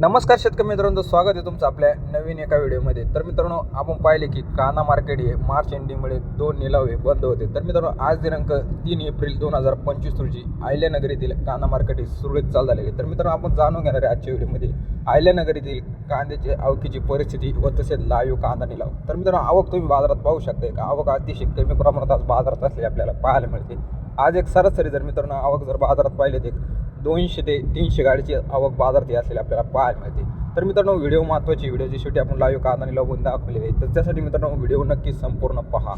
नमस्कार शेतकरी मित्रांनो स्वागत आहे तुमचं आपल्या नवीन एका व्हिडिओमध्ये. तर मित्रांनो आपण पाहिले की काना मार्केट हे मार्च एंडिंगमुळे दोन निलाव बंद होते. तर मित्रांनो आज दिनांक तीन एप्रिल दोन हजार पंचवीस रोजी आयल्यानगर येथील मार्केट हे सुरळीत चालू झालेले. तर मित्रांनो आपण जाणून घेणार आहे आजच्या व्हिडिओमध्ये आयल्यानगर येथील कांद्याची आवकीची परिस्थिती व तसेच लाईव्ह कांदा निलाव. तर मित्रांनो आवक तुम्ही बाजारात पाहू शकता का? आवक अतिशय कमी प्रमाणात आज बाजारात असलेली आपल्याला पाहायला मिळते. आज एक सरासरी जर मित्रांनो आवक जर बाजारात पाहिले तर दोनशे ते तीनशे गाडीची आवक बाजारात असलेली आपल्याला पाहायला मिळते. तर मित्रांनो व्हिडिओ महत्त्वाची व्हिडिओची शेवटी आपण लाईव्ह कांदा आणि लावून दाखवलेली आहे. तर त्यासाठी मित्रांनो व्हिडिओ नक्की संपूर्ण पहा.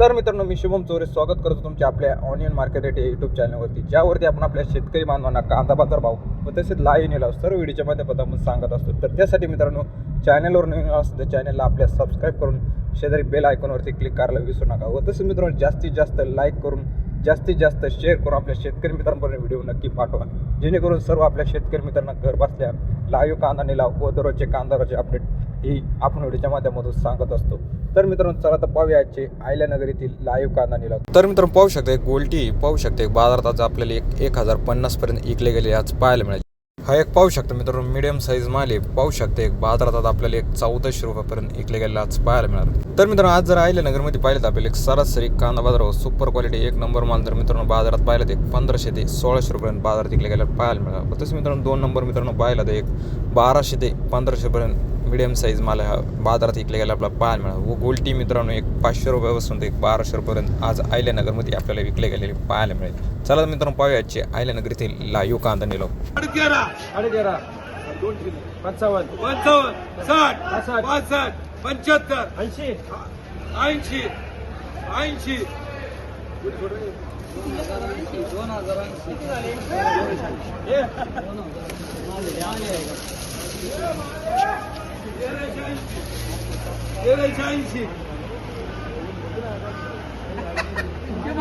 तर मित्रांनो मी शुभम चोरे स्वागत करतो तुमच्या आपल्या ऑनियन मार्केट रेट या यूट्यूब चॅनलवरती ज्यावरती आपण आपल्या शेतकरी बांधवांना कांदा बाजार भाव व तसेच लाईव्ह निलाव सर्व व्हिडिओच्या माध्यमात आपण सांगत असतो. तर त्यासाठी मित्रांनो चॅनलवर नवीन असतो तर चॅनलला आपल्या सबस्क्राईब करून शेजारी बेल आयकॉनवरती क्लिक करायला विसरू नका. व तसंच मित्रांनो जास्तीत जास्त लाईक करून जास्तीत जास्त शेअर करून आपल्या शेतकरी मित्रांपर्यंत व्हिडिओ नक्की पाठवा. जेणेकरून सर्व आपल्या शेतकरी मित्रांना घर बसल्या लाईव्ह कांदा निलाव व दररोजचे कांदाराचे अपडेट ही आपण व्हिडिओच्या माध्यमातून सांगत असतो. तर मित्रांनो चला तर पाहूया आजचे आयल्यानगर येथील लाईव्ह कांदा निलाव तर मित्रांनो पाहू शकता गोल्टी पाहू शकते बाजारात आज आपल्याला एक एक हजार पन्नास पर्यंत इकले गेले आज पाहायला मिळाले. हा एक पाहू शकता मित्रांनो मिडियम साईज माल आहे. पाहू शकता एक बाजारात आता आपल्याला एक चौदाशे रुपयापर्यंत इकले गेलेला आज पाहायला मिळालं तर मित्रांनो आज जर आयल्या नगरमध्ये पाहिलं तर आपल्याला एक सरासरी कांदा बाजार सुपर क्वालिटी एक नंबर माल तर मित्रांनो बाजारात पाहिलं तर एक पंधराशे ते सोळाशे रुपयापर्यंत बाजारात इकले गेल्यावर पाहायला मिळालं तसं मित्रांनो दोन नंबर मित्रांनो पाहिलं तर एक बाराशे ते पंधराशेपर्यंत मिडियम साईज माल हा बाजारात इकले गेला आपल्याला पाहायला मिळाला व गोल्टी मित्रांनो एक पाचशे रुपयापासून ते एक बाराशे रुपयापर्यंत आज आयल्यानगरमध्ये आपल्याला विकले गेलेले पाहायला मिळेल. चला तर मित्रांनो पाहूया आजचे आयल्यानगर येथील लाईव्ह कांदा तेरा तेरा पंचावन्न. पंचावन्न साठ पासष्ट. पंच्याहत्तर ऐंशी. ऐंशी. ऐंशी. तेराशे ऐंशी.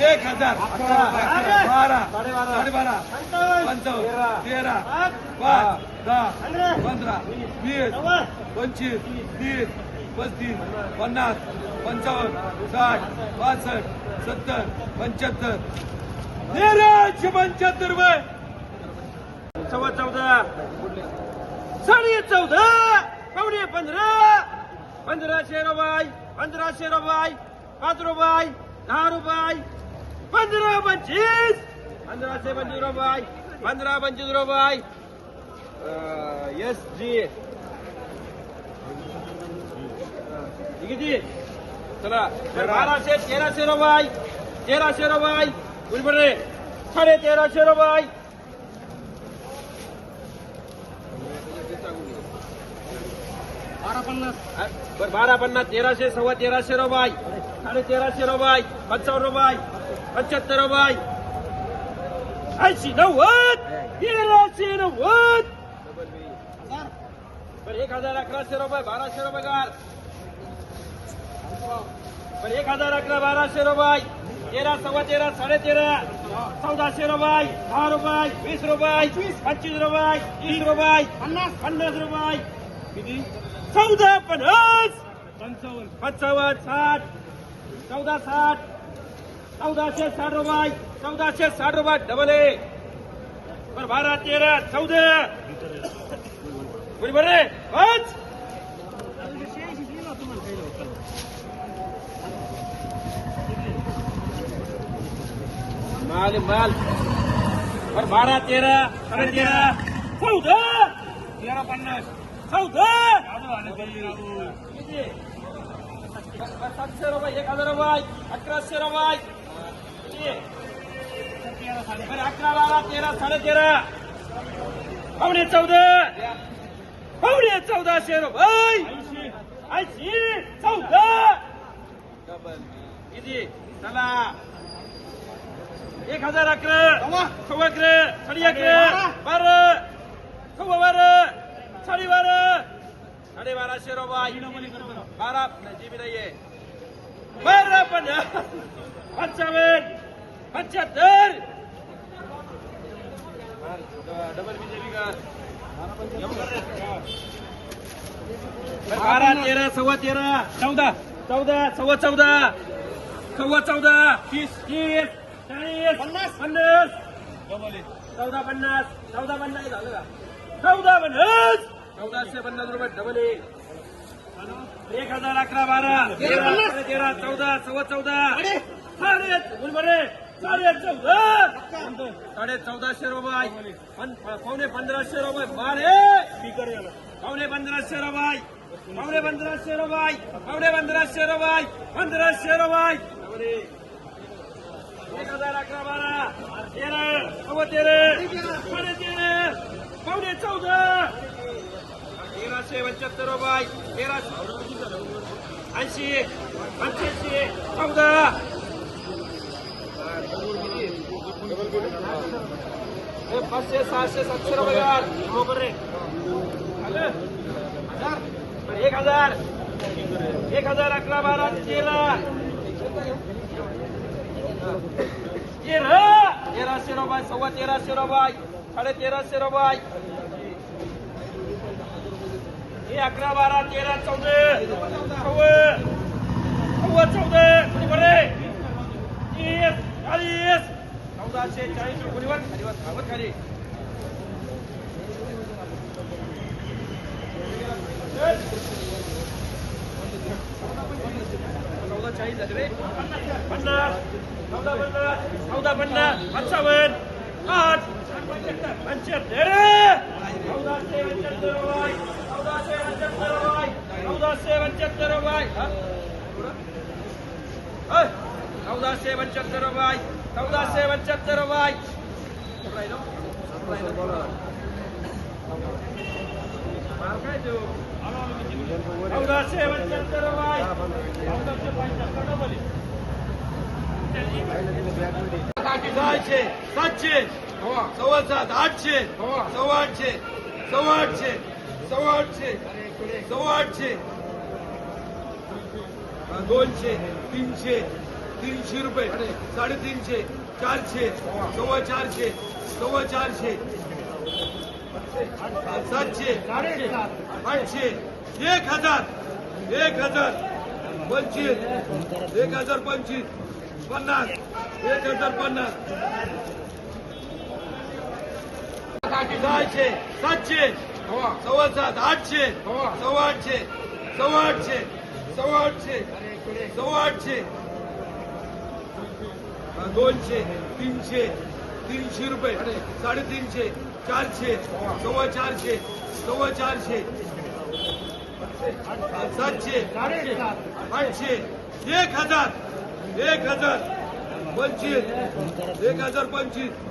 एक हजार बारा साडेबारा पंचावन्न तेरा पाच दहा पंधरा वीस पंचवीस तीस पस्तीस पन्नास पंचावन्न साठ पासष्ट सत्तर पंच्याहत्तर तेराशे पंच्याहत्तर रुपये सव्वा चौदा साडे चौदा पावणे पंधरा पंधराशे रुपये पंधराशे रुपये पाच रुपये दहा रुपये पंधरा पंचवीस पंधराशे पंचवीस रुपये पंधरा पंचवीस रुपये एस जी. किती चला बाराशे तेराशे रुपये तेराशे रुपये कुणी साडे तेराशे रुपये बारा पन्नास बरं बारा पन्नास तेराशे सव्वा तेराशे रुपये. साडे तेराशे रुपये पंचावन्न रुपये पंच्याहत्तर रुपये. ऐंशी नव्वद तेराशे नव्वद. बरं एक हजार अकराशे रुपये बाराशे रुपये गार बरं एक हजार अकरा बाराशे रुपये. तेरा सव्वा तेरा साडे तेरा. चौदाशे रुपये दहा रुपये वीस रुपये पंचवीस रुपये तीस रुपये पन्नास. पन्नास रुपये. चौदा पन्नास. पंचावन्न. साठ. चौदा साठ. चौदाशे साठ रुपये. चौदाशे साठ रुपये डबल ए. बरं बारा तेरा चौदा. बरोबर आहे पाच. माल माल. बरं बारा तेरा साडे तेरा. चौदा. तेरा पन्नास. चौदा. सातशे रुपये एक हजार रुपये अकराशे रुपये किती? अकरा बारा तेरा साडे तेरा पावणे चौदा पावणे चौदाशे रुपये ऐंशी चौदा किती चला एक हजार अकरा सव्वा अकरा साडे अकरा बारा सव्वा बारा साडे बारा साडे बाराशे रुपये बारा नाही, जी बी नाहीये. बारा पन्नास पंचावन्न पंच्याहत्तर. डबल बारा तेरा सव्वा तेरा चौदा चौदा सव्वा चौदा सव्वा चौदा तीस तीस चाळीस पन्नास पन्नास. चौदा पन्नास चौदा पन्नास झालं का? चौदा पन्नास. चौदाशे पन्नास रुपये डबल एक हजार अकरा बारा. तेरा तेरा चौदा सव्वा चौदा साडे साडे चौदा. साडे चौदाशे रुपये पावणे पंधराशे रुपये बारे. पावणे पंधराशे रुपये पावणे पंधराशे रुपये पावणे पंधराशे रुपये पंधराशे रुपये एक हजार अकरा बारा. तेरा सव्वा तेरा. साडे तेरा. पावणे चौदा. तेराशे पंच्याहत्तर रुपये तेराशे ऐंशी पंच्याऐंशी चौदा. पाचशे सहाशे सातशे रुपये यार बरोबर रे एक हजार. एक हजार अकरा बारा तेरा. तेरा. तेराशे रुपये सव्वा तेराशे रुपये साडे तेराशे रुपये. हे अकरा बारा तेरा चौदा सव्वा चौदा कोणी बरे? तीस चाळीस चौदाशे चाळीस कोणीवर खालीवर थांबत खाली चौदा चाळीस झाले रे पन्नास चौदा पन्नास चौदा पन्नास पंचावन्न आठ पंच्याहत्तर पंच्याहत्तर. चौदाशे पंच्याहत्तर रुपये चौदाशे पंच्याहत्तर रुपये चौदाशे पंच्याहत्तर रुपये हा? पुढं? होय. चौदाशे पंच्याहत्तर रुपये चौदाशे पंच्याहत्तर रुपये कुठं राहिलो? कुठं राहिलो? माल काय देऊ? चौदाशे पंच्याहत्तर रुपये चौदाशे पंच्याहत्तर डबल आहे. सहाशे सातशे सव्वा सात आठशे सव्वा आठशे सव्वा आठशे सव्वा आठशे सव्वा आठशे दोनशे तीनशे तीनशे रुपये साडेतीनशे चारशे सव्वा चारशे सव्वा चारशे सातशे आठशे एक हजार एक हजार पंचवीस एक हजार पंचवीस पन्नास एक हजार पन्नास सहाशे सातशे सव्वा सात आठशे सव्वा आठशे सव्वा आठशे सव्वा आठशे सव्वा आठशे दोनशे तीनशे तीनशे रुपये साडेतीनशे चारशे सव्वा चारशे सव्वा चारशे सातशे आठशे एक हजार एक हजार पंचवीस एक हजार पंचवीस